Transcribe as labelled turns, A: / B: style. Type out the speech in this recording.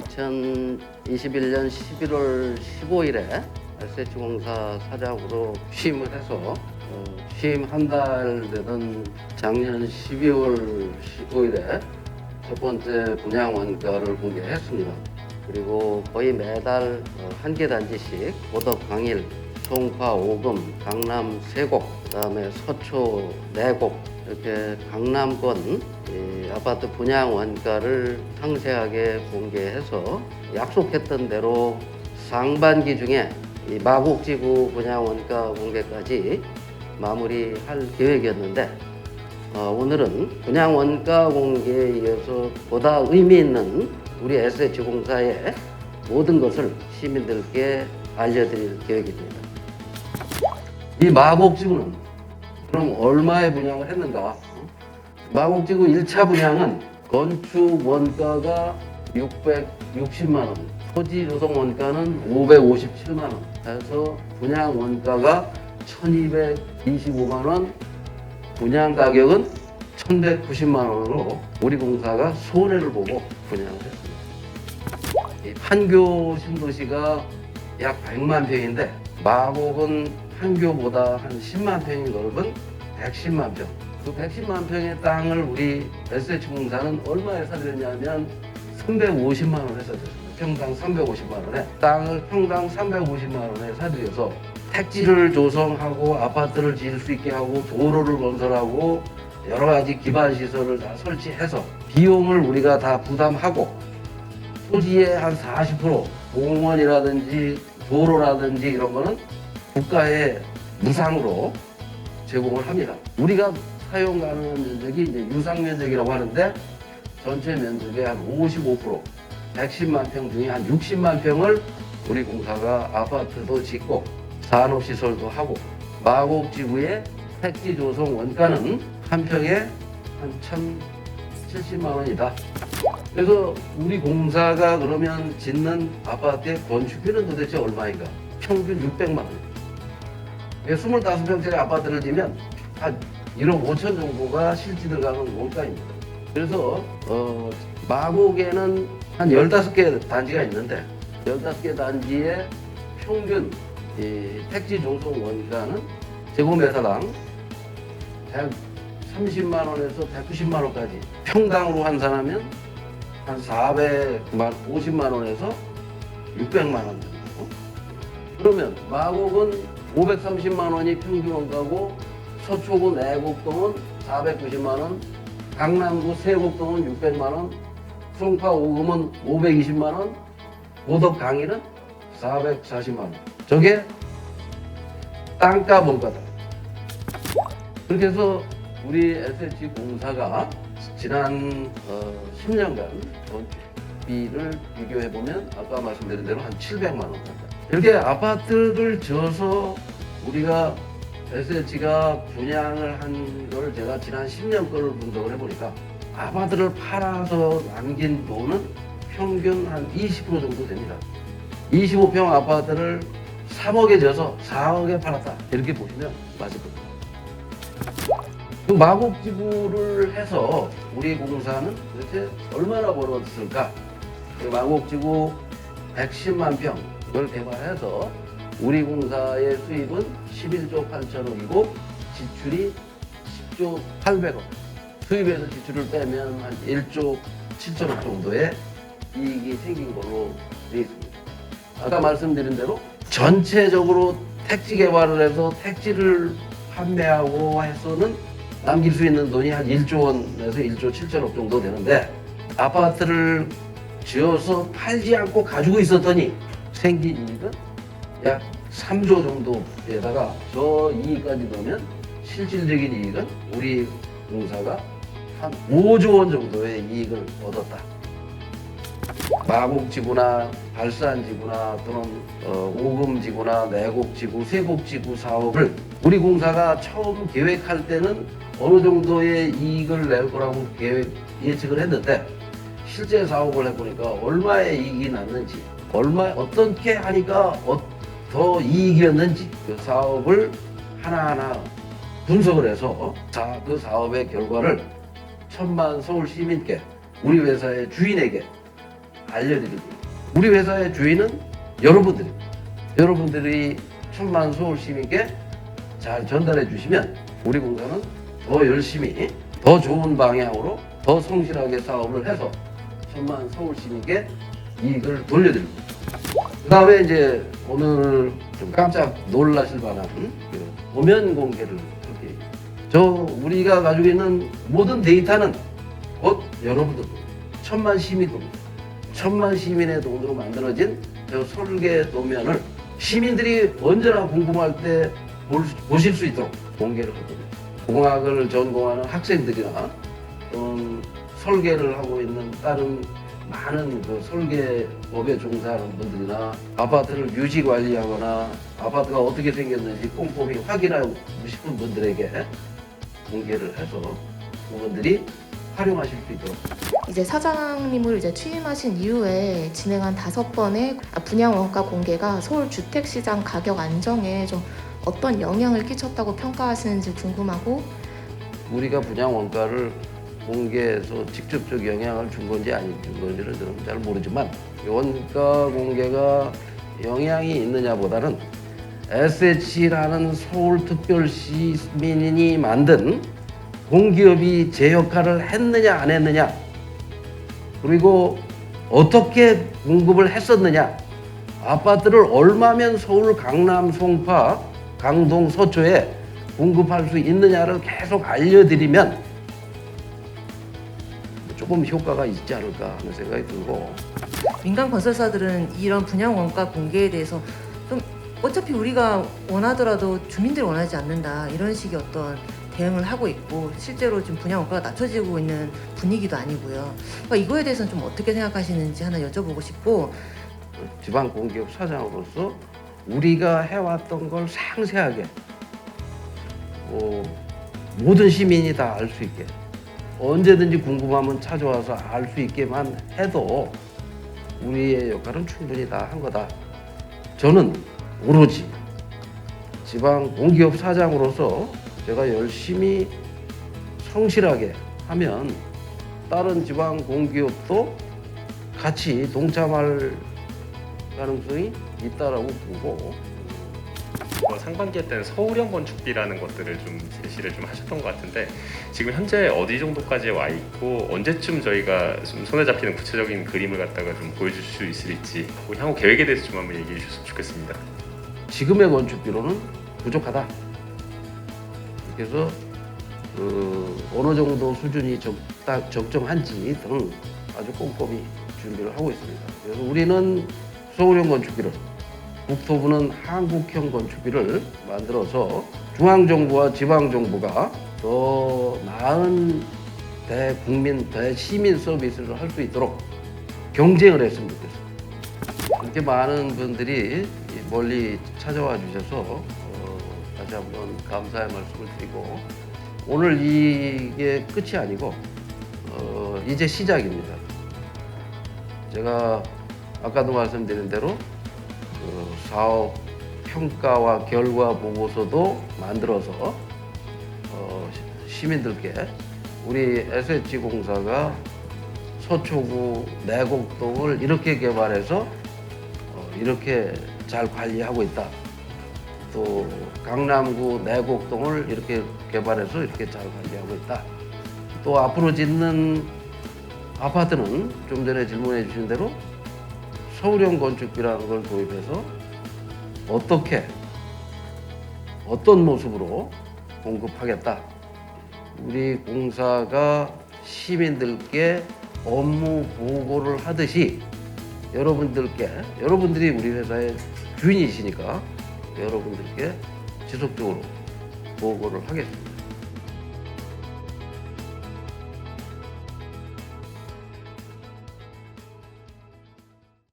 A: 2021년 11월 15일에 SH공사 사장으로 취임을 해서 어, 취임 한 달 되던 작년 12월 15일에 첫 번째 분양 원가를 공개했습니다. 그리고 거의 매달 어, 한개 단지씩 오덕 강일, 송파 오금, 강남 세곡, 그 다음에 서초 네곡 이렇게 강남권 이 아파트 분양 원가를 상세하게 공개해서 약속했던 대로 상반기 중에 이 마곡지구 분양 원가 공개까지 마무리할 계획이었는데 어, 오늘은 분양 원가 공개에 이어서 보다 의미 있는 우리 SH공사의 모든 것을 시민들께 알려드릴 계획입니다. 이 마곡지구는 그럼 얼마에 분양을 했는가? 마곡지구 1차 분양은 건축 원가가 660만 원, 토지 조성 원가는 557만 원 해서 분양 원가가 1225만 원, 분양 가격은 1190만 원으로 우리 공사가 손해를 보고 분양을 했습니다. 이 판교 신도시가 약 100만 평인데 마곡은 판교보다 한 10만 평이 넓은 110만 평. 그 110만 평의 땅을 우리 SH공사는 얼마에 사들였냐면 350만 원에 사들였습니다. 평당 350만 원에 땅을 평당 350만 원에 사들여서 택지를 조성하고 아파트를 지을 수 있게 하고 도로를 건설하고 여러 가지 기반 시설을 다 설치해서 비용을 우리가 다 부담하고 토지의 한 40% 공원이라든지 도로라든지 이런 거는 국가의 무상으로 제공을 합니다. 우리가 사용 가능한 면적이 이제 유상 면적이라고 하는데 전체 면적의 한 55% 110만 평 중에 한 60만 평을 우리 공사가 아파트도 짓고 산업시설도 하고 마곡지구의 택지 조성 원가는 한 평에 한 1,070만 원이다. 그래서 우리 공사가 그러면 짓는 아파트의 건축비는 도대체 얼마인가? 평균 600만 원. 25평짜리 아파트를 지면 한 1억 5천 정도가 실지 들어가는 원가입니다. 그래서 어, 마곡에는 한 15개 단지가 있는데 15개 단지의 평균 이 택지 조성 원가는 제곱미터당 130만 원에서 190만 원까지 평당으로 환산하면 한 400만 50만 원에서 600만 원 정도. 그러면 마곡은 530만 원이 평균 원가고 서초구 내곡동은 490만 원, 강남구 세곡동은 600만 원, 송파 오금은 520만 원, 고덕 강일은 440만 원. 저게 땅값 원가다. 그렇게 해서 우리 SH 공사가 지난 어, 10년간 전비를 비교해 보면 아까 말씀드린 대로 한 700만 원 정도. 이렇게 아파트를 지어서 우리가 SH가 분양을 한 걸 제가 지난 10년 거를 분석을 해보니까 아파트를 팔아서 남긴 돈은 평균 한 20% 정도 됩니다. 25평 아파트를 3억에 져서 4억에 팔았다. 이렇게 보시면 맞을 겁니다. 그 마곡 지구를 해서 우리 공사는 도대체 얼마나 벌었을까? 그 마곡 지구 110만 평 을 개발해서 우리 공사의 수입은 11조 8천 억이고 지출이 10조 800억. 수입에서 지출을 빼면 한 1조 7천억 정도의 이익이 생긴 걸로 되어 있습니다. 아까 말씀드린 대로 전체적으로 택지 개발을 해서 택지를 판매하고 해서는 남길 수 있는 돈이 한 1조 원에서 1조 7천억 정도 되는데 아파트를 지어서 팔지 않고 가지고 있었더니 생긴 이익은 약 3조 정도에다가 저 이익까지 넣으면 실질적인 이익은 우리 공사가 한 5조 원 정도의 이익을 얻었다. 마곡지구나 발산지구나 또는 어, 오금지구나 내곡지구 세곡지구 사업을 우리 공사가 처음 계획할 때는 어느 정도의 이익을 낼 거라고 계획 예측을 했는데 실제 사업을 해보니까 얼마의 이익이 났는지 얼마 어떻게 하니까 어, 더 이익이었는지 그 사업을 하나하나 분석을 해서 자, 그 사업의 결과를 천만 서울 시민께 우리 회사의 주인에게 알려드리고 우리 회사의 주인은 여러분들입니다. 여러분들이 천만 서울 시민께 잘 전달해 주시면 우리 공사는 더 열심히 더 좋은 방향으로 더 성실하게 사업을 해서 천만 서울 시민께 이익을 돌려드립니다. 그 다음에 이제 오늘 좀 깜짝 놀라실 만한 그 도면 공개를 할게요. 저 우리가 가지고 있는 모든 데이터는 곧 여러분들 천만 시민 돈입니다. 천만 시민의 돈으로 만들어진 저 설계 도면을 시민들이 언제나 궁금할 때볼 수- 보실 수 있도록 공개를 할 겁니다. 공학을 전공하는 학생들이나 또는 설계를 하고 있는 다른 많은 그 설계업에 종사하는 분들이나 아파트를 유지 관리하거나 아파트가 어떻게 생겼는지 꼼꼼히 확인하고 싶은 분들에게 공개를 해서 그분들이 활용하실 수 있도록.
B: 이제 사장님을 이제 취임하신 이후에 진행한 다섯 번의 분양 원가 공개가 서울 주택 시장 가격 안정에 좀 어떤 영향을 끼쳤다고 평가하시는지 궁금하고.
A: 우리가 분양 원가를 공개해서 직접적 영향을 준 건지 안 준 건지는 저는 잘 모르지만 이 원가 공개가 영향이 있느냐보다는 SH라는 서울특별시 민이 만든 공기업이 제 역할을 했느냐 안 했느냐 그리고 어떻게 공급을 했었느냐 아파트를 얼마면 서울 강남 송파 강동 서초에 공급할 수 있느냐를 계속 알려드리면 조금 효과가 있지 않을까 하는 생각이 들고
C: 민간 건설사들은 이런 분양 원가 공개에 대해서 좀 어차피 우리가 원하더라도 주민들이 원하지 않는다 이런 식의 어떤 대응을 하고 있고 실제로 지금 분양 원가가 낮춰지고 있는 분위기도 아니고요. 그러니까 이거에 대해서는 좀 어떻게 생각하시는지 하나 여쭤보고 싶고
A: 지방 공기업 사장으로서 우리가 해왔던 걸 상세하게 뭐 모든 시민이 다 알 수 있게 언제든지 궁금하면 찾아와서 알 수 있게만 해도 우리의 역할은 충분히 다 한 거다. 저는 오로지 지방 공기업 사장으로서 제가 열심히 성실하게 하면 다른 지방 공기업도 같이 동참할 가능성이 있다라고 보고
D: 어, 상반기에 때는 서울형 건축비라는 것들을 좀 제시를 좀 하셨던 것 같은데 지금 현재 어디 정도까지 와 있고 언제쯤 저희가 좀 손에 잡히는 구체적인 그림을 갖다가 좀 보여줄 수 있을지 그 향후 계획에 대해서 좀 한번 얘기해 주셨으면 좋겠습니다.
A: 지금의 건축비로는 부족하다. 그래서 그 어느 정도 수준이 적다, 적정한지 등 아주 꼼꼼히 준비를 하고 있습니다. 그래서 우리는 서울형 건축비를 국토부는 한국형 건축비를 만들어서 중앙정부와 지방정부가 더 나은 대국민, 대시민 서비스를 할 수 있도록 경쟁을 했으면 좋겠습니다. 이렇게 많은 분들이 이 멀리 찾아와 주셔서 어, 다시 한번 감사의 말씀을 드리고 오늘 이게 끝이 아니고 어, 이제 시작입니다. 제가 아까도 말씀드린 대로 그 사업 평가와 결과 보고서도 만들어서 어, 시- 시민들께 우리 SH 공사가 서초구 내곡동을 이렇게 개발해서 어, 이렇게 잘 관리하고 있다. 또 강남구 내곡동을 이렇게 개발해서 이렇게 잘 관리하고 있다. 또 앞으로 짓는 아파트는 좀 전에 질문해 주신 대로 서울형 건축비라는 걸 도입해서 어떻게 어떤 모습으로 공급하겠다. 우리 공사가 시민들께 업무 보고를 하듯이 여러분들께 여러분들이 우리 회사의 주인이시니까 여러분들께 지속적으로 보고를 하겠습니다.